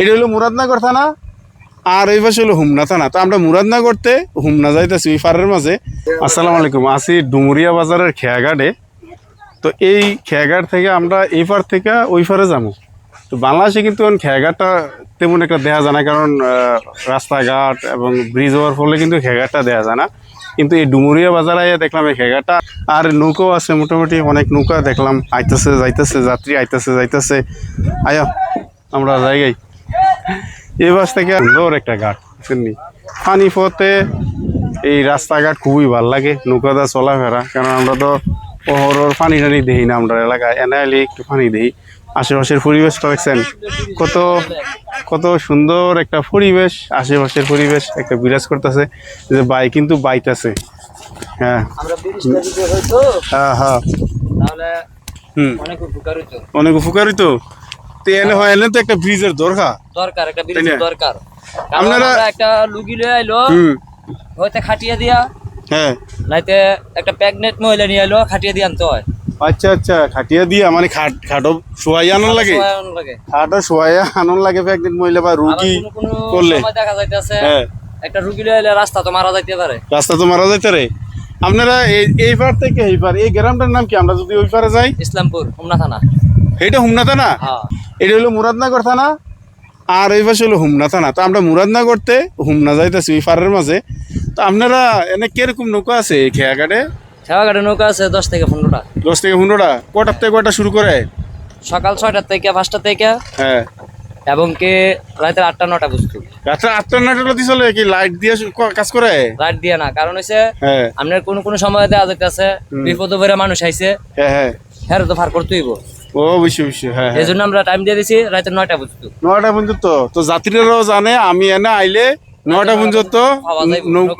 এটা হলো মুরাদনগর থানা, আর ওই পাশে হলো হুমনা থানা। তো আমরা মুরাদনগরতে হুমনা যাইতেছি ওই পাড়ের মাঝে। আসসালামু আলাইকুম, আসি ডুমুরিয়া বাজারের খেয়াঘাটে। তো এই খেয়াঘাট থেকে আমরা এই পার থেকে ওই পারে যাব। তো বাংলাদেশে কিন্তু খেয়াঘাটটা তেমন একটা দেখা যায় না, কারণ রাস্তাঘাট এবং ব্রিজ হওয়ার ফলে কিন্তু খেয়াঘাটটা দেখা যায় না। কিন্তু এই ডুমুরিয়া বাজারে আইয়া দেখলাম এই খেয়াঘাটটা, আর নৌকাও আছে মোটামুটি, অনেক নৌকা দেখলাম, আইতেছে, যাইতেছে, যাত্রী আইতেছে, যাইতেছে। আয়া, আমরা জায়গায় এই বাস থেকে সুন্দর একটা ঘাট শুননি পানি পথে এই রাস্তাঘাট খুবই ভালো লাগে নৌকাদা চলাফেরা। কারণ আমরা তো পহরর পানি টানি দেখি না আমরা এলাকায় এনে এলে একটু পানি দেই। আশেপাশের পরিবেশটা দেখছেন কত কত সুন্দর একটা পরিবেশ আশেপাশের পরিবেশ একটা বিরাজ করতেছে। যে বাই কিন্তু বাইতেছে। হ্যাঁ। হ্যাঁ হ্যাঁ। হুম। অনেক উপকারিত? তো এনে হয় এনে তো একটা ব্রিজের দরকার। দরকার একটা ব্রিজ তাই না? দরকার। আপনারা- একটা লুগি লয়ে আইলো হুম। হয়তো খাটিয়ে দিয়া হ্যাঁ। নাইতে একটা প্রেগনেন্ট মহিলা নিয়ে আইলো খাটিয়ে দিয়ে আনতে হয়। আচ্ছা আচ্ছা খাটিয়া দিয়া মানে খাট খাটো শোয়াই আনন্দ লাগে? খাটো শোয়াই আনন্দ লাগে প্রেগনেন্ট মহিলা বা রুগী করলে। দেখা যাইতেছে হ্যাঁ। একটা রুগী রাস্তা তো মারা যাইতে পারে। রাস্তা তো মারা যাইতে রে আপনারা এই এই পার থেকে এই পার এই গ্রামটার নাম কি? আমরা যদি ওই পারে যাই? ইসলামপুর হোমনা থানা। এটা হুমনা থানা? হ্যাঁ। এটা হলো মুরাদনগর থানা আর এই পাশে হলো হুমনা থানা। তো আমরা মুরাদনগরতে হুমনা যাইতেছি ওই পারের মাঝে। তো আপনারা এনে কীরকম নৌকা আছে এই খেয়াঘাটে? সেবাঘাটে নৌকা আছে দশ থেকে পনেরোটা। দশ থেকে পনেরোটা? কটার থেকে কটা শুরু করে? সকাল ছয়টার থেকে পাঁচটা থেকে হ্যাঁ। এবং কি রাতের আটটা নটা বুঝতো রাত্রে আটটা নয়টা দিয়ে চলে কি লাইট দিয়ে কাজ করে? লাইট দিয়ে না কারণ হচ্ছে হ্যাঁ। আপনার কোন কোন সময় দেওয়া যাইতেছে বিপদ ভরে মানুষ আইছে হ্যাঁ হ্যাঁ। হ্যাঁ তো ফার করতে হইব। ও অবশ্যই অবশ্যই হ্যাঁ এই হ্যাঁ। জন্য আমরা টাইম দিয়ে দিছি রাতে নয়টা বুঝতো নয়টা পর্যন্ত তো যাত্রীরাও জানে আমি এনে আইলে নয়টা পর্যন্ত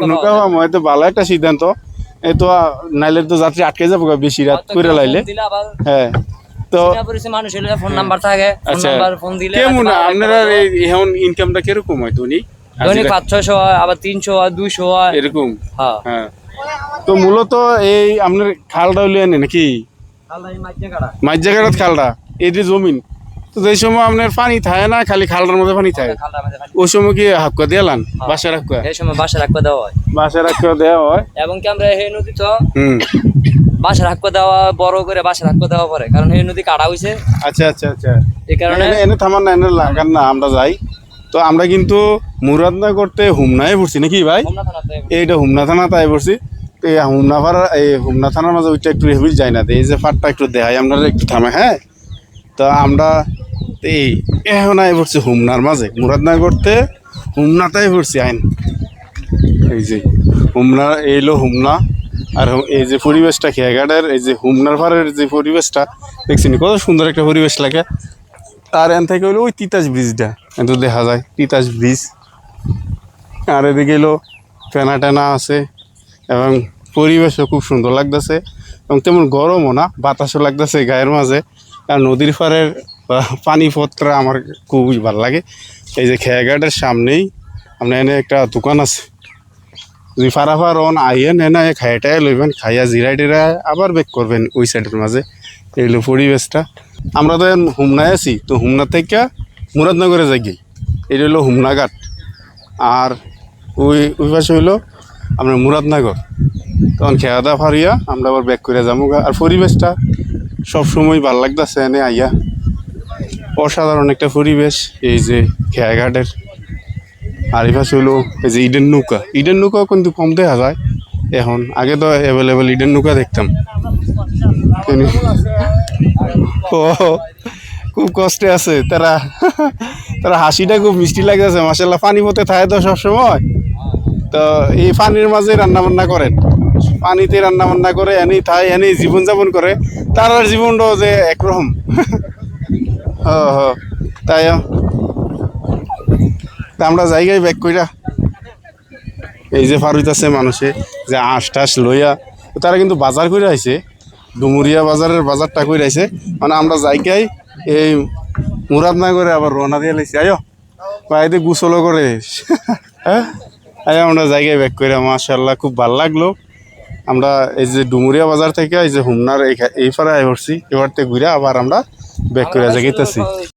নৌকা হয়তো ভালো একটা সিদ্ধান্ত। এই তো নাইলে তো যাত্রী আটকে যাব বেশি রাত করে লাইলে। হ্যাঁ তো ফোন নাম্বার থাকে ফোন আচ্ছা নাম্বার ফোন দিলে কেমন আপনারা। এই- এখন ইনকামটা কীরকম হয় তুমি দৈনিক পাঁচ ছয়শো হয় আবার তিনশো হয় দুইশো হয়। এরকম? হ্যাঁ। হ্যাঁ। তো মূলত এই আপনার খালটা এনে নাকি? জায়গাটা খালটা? এই জমিন। তো সময় আপনার পানি থাকে না খালি খালটার মধ্যে পানি থাকে ওই সময় কি হাক্কা বাসা রাখা এই সময় দেওয়া হয়। দেওয়া হয়। এবং কি আমরা এই নদী তো হুম। দেওয়া বড় করে বাসা রাখবা দেওয়া পরে। কারণ এই নদী কাটা হয়েছে আচ্ছা আচ্ছা আচ্ছা। এই কারণে এনে থামান না এনে লাগান না আমরা যাই। তো আমরা কিন্তু মুরাদনা করতে হুমনায় পড়ছি নাকি ভাই? এইটা হুমনা থানা তাই পড়ছি। এই হুমনা এই হুমনা থানার মাঝে ওইটা একটু হেভিল যায় না এই যে পাটটা একটু দেখাই আমরা একটু থামে হ্যাঁ? তো আমরা এই এখন আই পড়ছি হুমনার মাঝে মুরাদনা করতে হুমনাটাই পড়ছি আইন। এই যে হুমনা এইলো হুমনা, আর এই যে পরিবেশটা খেয়াঘাটের এই যে হুমনার পাড়ের যে পরিবেশটা দেখছি কত সুন্দর একটা পরিবেশ লাগে। আর এন থেকে হলো ওই তিতাস ব্রিজটা এত দেখা যায়, তিতাস ব্রিজ। আর এদিকে এলো ফেনা টেনা আছে। এবং পরিবেশও খুব সুন্দর লাগতেছে। এবং তেমন গরমও না, বাতাসও লাগতেছে গায়ের মাঝে। আর নদীর পাড়ের পানি পত্রা আমার খুবই ভালো লাগে। এই যে খেয়াঘাটের সামনেই আপনার এনে একটা দোকান আছে। যদি ফারাফার অন আইয়েন এনে খাইটাই লইবেন, খাইয়া জিরাই টিরাই আবার বেক করবেন ওই সাইডের মাঝে। এইগুলো পরিবেশটা। আমরা তো হুমনায় আছি, তো হুমনা থেকে মুরাদনগরে যাই এটা হলো হুমনাঘাট। আর ওই ওই পাশে হইল আপনার মুরাদনগর। তখন খেয়া দা ফারিয়া, আমরা আবার ব্যাক করে যাব। আর পরিবেশটা সবসময় ভালো লাগতেছে এনে আইয়া। অসাধারণ একটা পরিবেশ, এই যে খেয়াঘাটের। আর পাশে হইল এই যে ইডেন নৌকা। ইডেন নৌকাও কিন্তু কম দেখা যায়। এখন আগে তো অ্যাভেলেবেল ইডেন নৌকা দেখতাম। ও, খুব কষ্টে আছে। তারা তারা হাসিটা খুব মিষ্টি লাগতেছে মাসাল্লাহ পানি পথে থাকে তো সবসময়। তো এই পানির মাঝে রান্না বান্না করেন। পানিতে রান্না বান্না করে এনেই থাই এনেই জীবনযাপন করে, তার আর জীবনটাও যে একরকম। হ হ, তাই আমরা জায়গায় ব্যাক কইরা, এই যে ফারুত আছে মানুষে, যে আঁশ টাস লইয়া, তারা কিন্তু বাজার করে আইছে, ডুমুরিয়া বাজারের বাজারটা করে আইছে। মানে আমরা জায়গায় এই মুরাদনগরে আবার রওনা দিয়ে লাইছি। আয়ো বাইরে গুসলও করে। হ্যাঁ? আয় আমরা জায়গায় ব্যাক করে মাশাল্লাহ খুব ভালো লাগল। আমরা এই যে ডুমুরিয়া বাজার থেকে এই যে হুমনার এই পাড়ায় পড়ছি এবার থেকে ঘুরে আবার আমরা ব্যাক করে জায়গাইতেছি